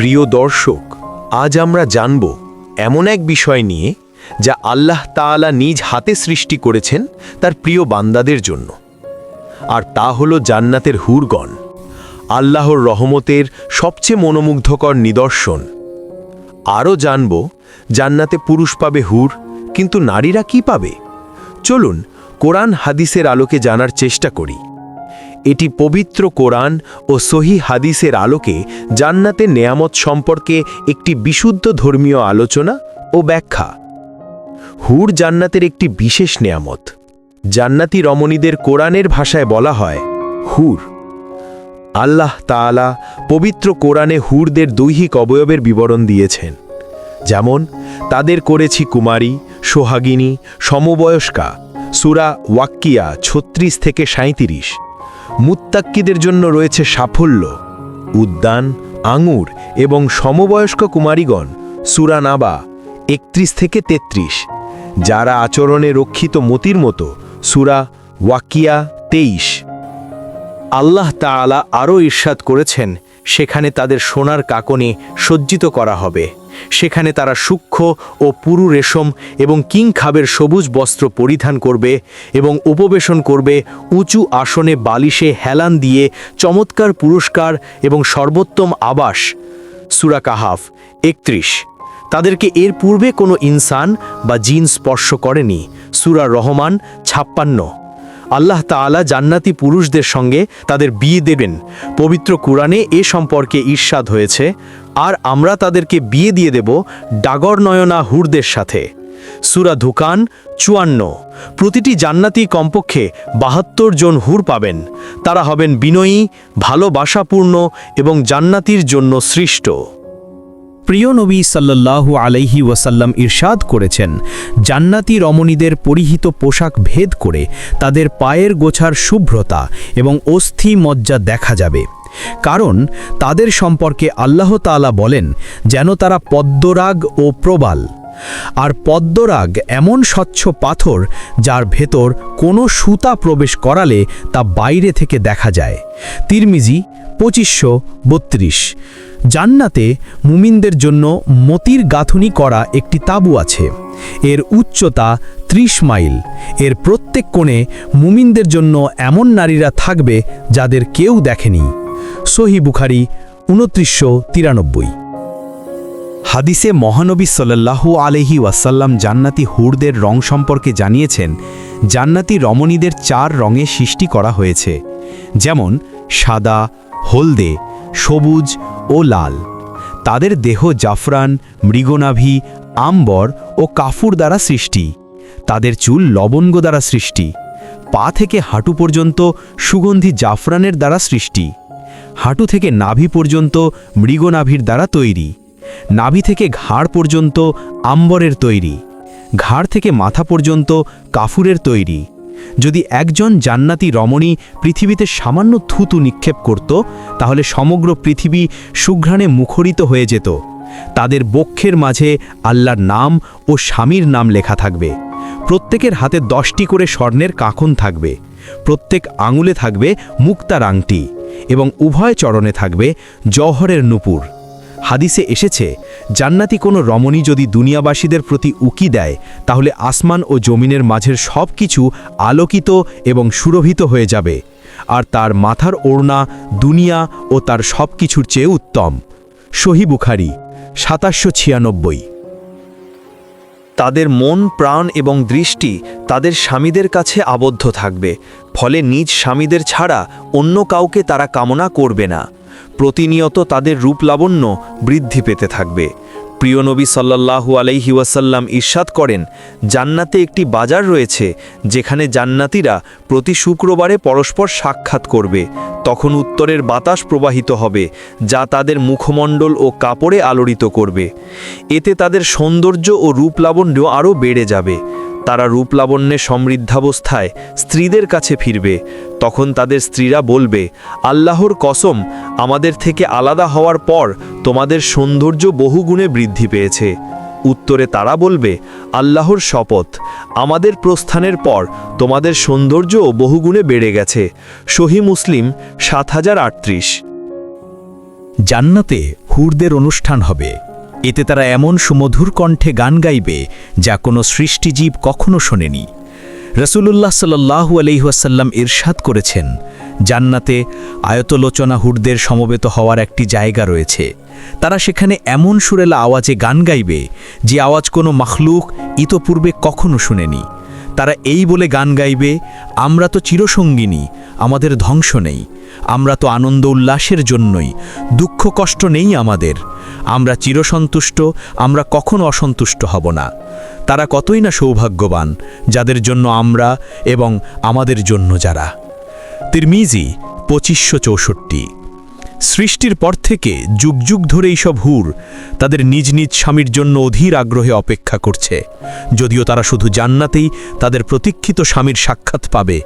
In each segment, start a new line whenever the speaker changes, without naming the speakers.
প্রিয় দর্শক, আজ আমরা জানব এমন এক বিষয় নিয়ে যা আল্লাহ তাআলা নিজ হাতে সৃষ্টি করেছেন তার প্রিয় বান্দাদের জন্য। আর তা হল জান্নাতের হুরগণ, আল্লাহর রহমতের সবচেয়ে মনোমুগ্ধকর নিদর্শন। আরও জানব, জান্নাতে পুরুষ পাবে হুর, কিন্তু নারীরা কি পাবে? চলুন কোরআন হাদিসের আলোকে জানার চেষ্টা করি। এটি পবিত্র কোরআন ও সহি হাদিসের আলোকে জান্নাতের নেয়ামত সম্পর্কে একটি বিশুদ্ধ ধর্মীয় আলোচনা ও ব্যাখ্যা। হুর জান্নাতের একটি বিশেষ নেয়ামত। জান্নাতি রমণীদের কোরআনের ভাষায় বলা হয় হুর। আল্লাহ তাআলা পবিত্র কোরআনে হুরদের দৈহিক অবয়বের বিবরণ দিয়েছেন। যেমন, তাদের করেছি কুমারী, সোহাগিনী, সমবয়স্কা, সুরা ওয়াক্কিয়া ছত্রিশ থেকে সাঁত্রিশ মুত্তাক্কিদের জন্য রয়েছে সাফল্য, উদ্যান, আঙুর এবং সমবয়স্ক কুমারীগণ, সুরা নাবা, একত্রিশ থেকে তেত্রিশ, যারা আচরণে রক্ষিত মতির মতো, সুরা ওয়াকিয়া তেইশ। আল্লাহ তাআলা আরও ঈর্ষাদ করেছেন, সেখানে তাদের সোনার কাকনে সজ্জিত করা হবে। সেখানে তারা সূক্ষ্ম ও পুরু রেশম এবং কিং খাবের সবুজ বস্ত্র পরিধান করবে এবং উপবেশন করবে উঁচু আসনে বালিশে হেলান দিয়ে চমৎকার পুরস্কার এবং সর্বোত্তম আবাস। সুরা কাহাফ, একত্রিশ। তাদেরকে এর পূর্বে কোনো ইনসান বা জিন স্পর্শ করেনি। সুরা রহমান, ছাপ্পান্ন। আল্লাহ তাআলা জান্নাতি পুরুষদের সঙ্গে তাদের বিয়ে দেবেন। পবিত্র কুরআনে এ সম্পর্কে ঈর্ষাদ হয়েছে। আর আমরা তাদেরকে বিয়ে দিয়ে দেব ডাগর নয়না হুরদের সাথে। সুরা ধুকান, চুয়ান্ন। প্রতিটি জান্নাতি কমপক্ষে বাহাত্তর জন হুর পাবেন। তারা হবেন বিনয়ী, ভালোবাসাপূর্ণ এবং জান্নাতির জন্য সৃষ্ট।
প্রিয় নবী সাল্লাল্লাহু আলাইহি ওয়াসাল্লাম ইরশাদ করেছেন, জান্নাতি রমণীদের পরিহিত পোশাক ভেদ করে তাদের পায়ের গোছার শুভ্রতা এবং অস্থি মজ্জা দেখা যাবে। কারণ তাদের সম্পর্কে আল্লাহ তাআলা বলেন, যেন তারা পদ্মরাগ ও প্রবাল। আর পদ্মরাগ এমন স্বচ্ছ পাথর যার ভেতর কোনো সুতা প্রবেশ করালে তা বাইরে থেকে দেখা যায়। তিরমিজি পঁচিশশো বত্রিশ। জান্নাতে মুমিনদের জন্য মতির গাঁথুনি করা একটি তাঁবু আছে। এর উচ্চতা ত্রিশ মাইল। এর প্রত্যেক কোণে মুমিনদের জন্য এমন নারীরা থাকবে যাদের কেউ দেখেনি। সহি বুখারি উনত্রিশশো তিরানব্বই।
হাদিসে মহানবী সাল্লাল্লাহু আলহি ওয়াসাল্লাম জান্নাতি হুরদের রং সম্পর্কে জানিয়েছেন, জান্নাতি রমণীদের চার রঙে সৃষ্টি করা হয়েছে, যেমন সাদা, হলদে, সবুজ ও লাল। তাদের দেহ জাফরান, মৃগনাভি, আম্বর ও কাফুর দ্বারা সৃষ্টি। তাদের চুল লবঙ্গ দ্বারা সৃষ্টি। পা থেকে হাঁটু পর্যন্ত সুগন্ধি জাফরানের দ্বারা সৃষ্টি। হাঁটু থেকে নাভি পর্যন্ত মৃগনাভির দ্বারা তৈরি। নাভি থেকে ঘাড় পর্যন্ত আম্বরের তৈরি। ঘাড় থেকে মাথা পর্যন্ত কাফুরের তৈরি। যদি একজন জান্নাতি রমণী পৃথিবীতে সামান্য থুতু নিক্ষেপ করত, তাহলে সমগ্র পৃথিবী সুঘ্রাণে মুখরিত হয়ে যেত। তাদের বক্ষের মাঝে আল্লাহর নাম ও স্বামীর নাম লেখা থাকবে। প্রত্যেকের হাতে দশটি করে স্বর্ণের কাখন থাকবে। প্রত্যেক আঙুলে থাকবে মুক্তার আংটি। এবং উভয় চরণে থাকবে জওহরের নুপুর। হাদিসে এসেছে, জান্নাতি কোনো রমণী যদি দুনিয়াবাসীদের প্রতি উকি দেয়, তাহলে আসমান ও জমিনের মাঝের সব কিছু আলোকিত এবং সুরভিত হয়ে যাবে, আর তার মাথার ওড়না, দুনিয়া ও তার সব কিছুর চেয়ে উত্তম। সহি বুখারি, সাতাশশো ছিয়ানব্বই।
তাদের মন, প্রাণ এবং দৃষ্টি তাদের স্বামীদের কাছে আবদ্ধ থাকবে, ফলে নিজ স্বামীদের ছাড়া অন্য কাউকে তারা কামনা করবে না। প্রতিনিয়ত তাদের রূপলাবণ্য বৃদ্ধি পেতে থাকবে। প্রিয় নবী সাল্লাহু আলাইহি ওয়াসাল্লাম ঈর্ষাদ করেন, জান্নাতে একটি বাজার রয়েছে যেখানে জান্নাতিরা প্রতি শুক্রবারে পরস্পর সাক্ষাৎ করবে। তখন উত্তরের বাতাস প্রবাহিত হবে, যা তাদের মুখমণ্ডল ও কাপড়ে আলোড়িত করবে। এতে তাদের সৌন্দর্য ও রূপলাবণ্য আরও বেড়ে যাবে। তারা রূপলাবণ্যে সমৃদ্ধাবস্থায় স্ত্রীদের কাছে ফিরবে। তখন তাদের স্ত্রীরা বলবে, আল্লাহর কসম, আমাদের থেকে আলাদা হওয়ার পর তোমাদের সৌন্দর্য বহুগুণে বৃদ্ধি পেয়েছে। উত্তরে তারা বলবে, আল্লাহর শপথ, আমাদের প্রস্থানের পর তোমাদের সৌন্দর্যও বহুগুণে বেড়ে গেছে। সহি মুসলিম সাত হাজার আটত্রিশ।
জান্নাতে হুরদের অনুষ্ঠান হবে। এতে তারা এমন সুমধুর কণ্ঠে গান গাইবে যা কোনো সৃষ্টিজীব কখনো শোনেনি। রসুলুল্লাহ সাল্লাহু আলহিহাসাল্লাম ইরশাদ করেছেন, জান্নাতে আয়তলোচনা হুরদের সমবেত হওয়ার একটি জায়গা রয়েছে। তারা সেখানে এমন সুরেলা আওয়াজে গান গাইবে যে আওয়াজ কোনো মখলুক ইতপূর্বে কখনো শুনেনি। তারা এই বলে গান গাইবে, আমরা তো চিরসঙ্গিনী, আমাদের ধ্বংস নেই। আমরা তো আনন্দ উল্লাসের জন্যই। দুঃখ কষ্ট নেই আমাদের। আমরা চিরসন্তুষ্ট, আমরা কখনো অসন্তুষ্ট হব না। তারা কতই না সৌভাগ্যবান, যাদের জন্য আমরা এবং আমাদের জন্য যারা। তিরমিজি, পঁচিশশো চৌষট্টি। সৃষ্টির পর থেকে যুগ যুগ ধরে এইসব হুর তাদের নিজ নিজ স্বামীর জন্য অধীর আগ্রহে অপেক্ষা করছে। যদিও তারা শুধু জান্নাতেই তাদের প্রতীক্ষিত স্বামীর সাক্ষাৎ পাবে,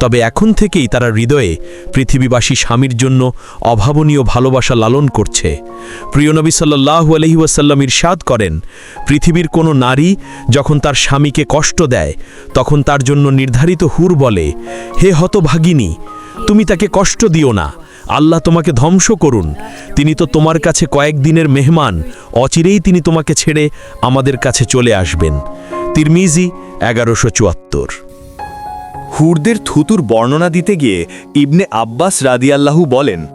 তবে এখন থেকেই তারা হৃদয়ে পৃথিবীবাসী স্বামীর জন্য অভাবনীয় ভালোবাসা লালন করছে। প্রিয় নবী সাল্লাহু আলহিউসাল্লাম ইরশাদ করেন, পৃথিবীর কোনো নারী যখন তার স্বামীকে কষ্ট দেয়, তখন তার জন্য নির্ধারিত হুর বলে, হে হতভাগিনী, তুমি তাকে কষ্ট দিও না আল্লাহ তোমাকে ধ্বংস করুন। তিনি তো তোমার কাছে কয়েকদিনের মেহমান, অচিরেই তিনি তোমাকে ছেড়ে আমাদের কাছে চলে আসবেন। তিরমিজি এগারোশো চুয়াত্তর।
হুরদের থুতুর বর্ণনা দিতে গিয়ে ইবনে আব্বাস রাদিয়াল্লাহু বলেন,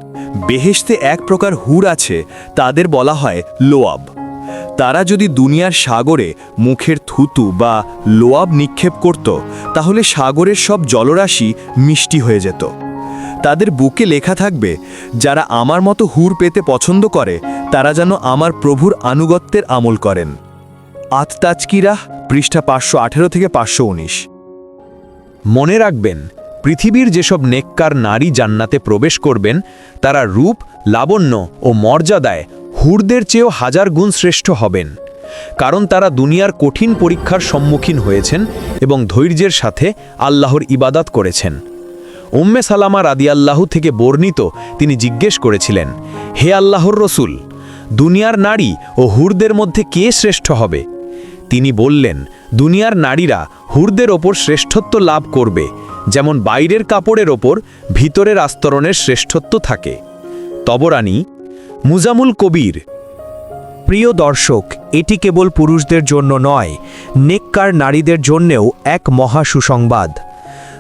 বেহেশতে এক প্রকার হুর আছে, তাদের বলা হয় লোয়াব। তারা যদি দুনিয়ার সাগরে মুখের থুতু বা লোয়াব নিক্ষেপ করত, তাহলে সাগরের সব জলরাশি মিষ্টি হয়ে যেত। তাদের বুকে লেখা থাকবে, যারা আমার মতো হুর পেতে পছন্দ করে, তারা যেন আমার প্রভুর আনুগত্যের আমল করেন। আততাজকিরা পৃষ্ঠা পাঁচশো আঠেরো থেকে পাঁচশো উনিশ।
মনে রাখবেন, পৃথিবীর যেসব নেককার নারী জান্নাতে প্রবেশ করবেন, তারা রূপ, লাবণ্য ও মর্যাদায় হুরদের চেয়েও হাজার গুণ শ্রেষ্ঠ হবেন। কারণ তারা দুনিয়ার কঠিন পরীক্ষার সম্মুখীন হয়েছেন এবং ধৈর্যের সাথে আল্লাহর ইবাদাত করেছেন। উম্মে সালামা রাদিয়াল্লাহু থেকে বর্ণিত তিনি জিজ্ঞেস করেছিলেন, হে আল্লাহর রসুল, দুনিয়ার নারী ও হুরদের মধ্যে কে শ্রেষ্ঠ হবে? তিনি বললেন, দুনিয়ার নারীরা হুরদের ওপর শ্রেষ্ঠত্ব লাভ করবে, যেমন বাইরের কাপড়ের ওপর ভিতরের আস্তরণের শ্রেষ্ঠত্ব থাকে। তবরানি, মুজামুল কবির,
প্রিয় দর্শক, এটি কেবল পুরুষদের জন্য নয়, নেককার নারীদের জন্যেও এক মহা সুসংবাদ।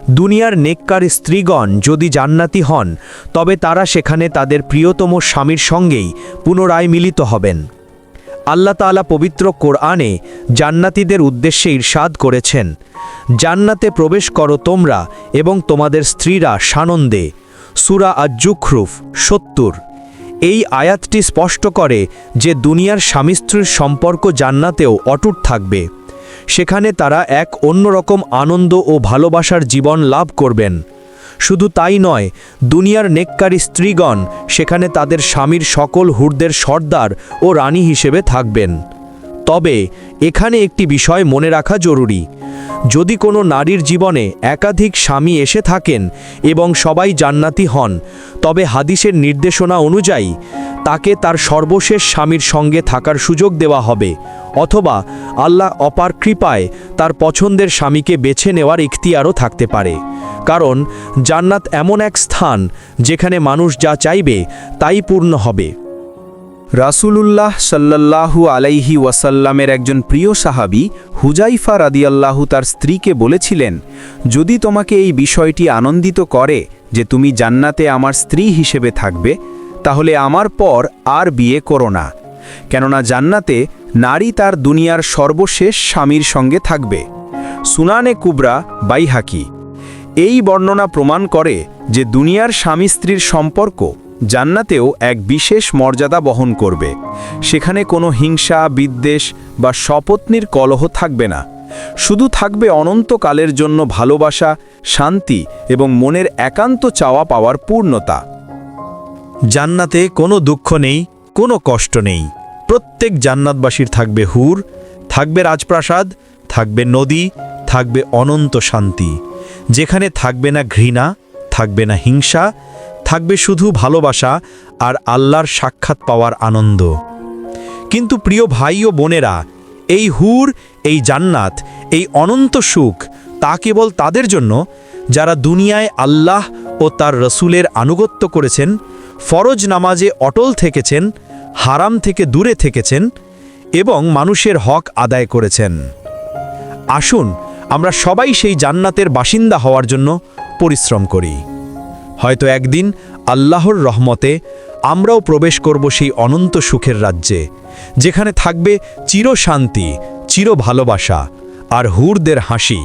দুনিয়ার নেককার স্ত্রীগণ যদি জান্নাতি হন, তবে তারা সেখানে তাদের প্রিয়তম স্বামীর সঙ্গেই পুনরায় মিলিত হবেন। আল্লাহ তাআলা পবিত্র কোরআনে জান্নাতীদের উদ্দেশ্যে ইরশাদ করেছেন, জান্নাতে প্রবেশ করো তোমরা এবং তোমাদের স্ত্রীরা সানন্দে। সুরা আজ্জুখরুফ, সত্তর। এই আয়াতটি স্পষ্ট করে যে দুনিয়ার স্বামী স্ত্রীর সম্পর্ক জান্নাতেও অটুট থাকবে। সেখানে তারা এক অন্যরকম আনন্দ ও ভালোবাসার জীবন লাভ করবেন। শুধু তাই নয়, দুনিয়ার নেককারী স্ত্রীগণ সেখানে তাদের স্বামীর সকল হুরদের সর্দার ও রানী হিসেবে থাকবেন। তবে এখানে একটি বিষয় মনে রাখা জরুরি। যদি কোনো নারীর জীবনে একাধিক স্বামী এসে থাকেন এবং সবাই জান্নাতি হন, তবে হাদিসের নির্দেশনা অনুযায়ী তাকে তার সর্বশেষ স্বামীর সঙ্গে থাকার সুযোগ দেওয়া হবে। অথবা আল্লাহ অপার কৃপায় তার পছন্দের স্বামীকে বেছে নেওয়ার ইখতিয়ারও থাকতে পারে। কারণ জান্নাত এমন এক স্থান যেখানে মানুষ যা চাইবে তাই পূর্ণ হবে।
রাসূলুল্লাহ সাল্লাল্লাহু আলাইহি ওয়াসাল্লামের একজন প্রিয় সাহাবী হুজাইফা রাদিয়াল্লাহু তার স্ত্রীকে বলেছিলেন, যদি তোমাকে এই বিষয়টি আনন্দিত করে যে তুমি জান্নাতে আমার স্ত্রী হিসেবে থাকবে, তাহলে আমার পর আর বিয়ে করো না। কেননা জান্নাতে নারী তার দুনিয়ার সর্বশেষ স্বামীর সঙ্গে থাকবে। সুনানে কুবরা বাইহাকি। এই বর্ণনা প্রমাণ করে যে দুনিয়ার স্বামী স্ত্রীর সম্পর্ক জান্নাতেও এক বিশেষ মর্যাদা বহন করবে। সেখানে কোনো হিংসা, বিদ্বেষ বা শপথনির কলহ থাকবে না। শুধু থাকবে অনন্তকালের জন্য ভালোবাসা, শান্তি এবং মনের একান্ত চাওয়া পাওয়ার পূর্ণতা।
জান্নাতে কোনো দুঃখ নেই, কোনো কষ্ট নেই। প্রত্যেক জান্নাতবাসীর থাকবে হুর, থাকবে রাজপ্রাসাদ, থাকবে নদী, থাকবে অনন্ত শান্তি। যেখানে থাকবে না ঘৃণা, থাকবে না হিংসা, থাকবে শুধু ভালোবাসা আর আল্লাহর সাক্ষাৎ পাওয়ার আনন্দ। কিন্তু প্রিয় ভাই ও বোনেরা, এই হুর, এই জান্নাত, এই অনন্ত সুখ, তা কেবল তাদের জন্য, যারা দুনিয়ায় আল্লাহ ও তার রসুলের আনুগত্য করেছেন, ফরজ নামাজে অটল থেকেছেন হারাম থেকে দূরে থেকেছেন এবং মানুষের হক আদায় করেছেন। আসুন, আমরা সবাই সেই জান্নাতের বাসিন্দা হওয়ার জন্য পরিশ্রম করি। হয়তো একদিন আল্লাহর রহমতে আমরাও প্রবেশ করব সেই অনন্ত সুখের রাজ্যে, যেখানে থাকবে চির শান্তি চির ভালোবাসা আর হুরদের হাসি।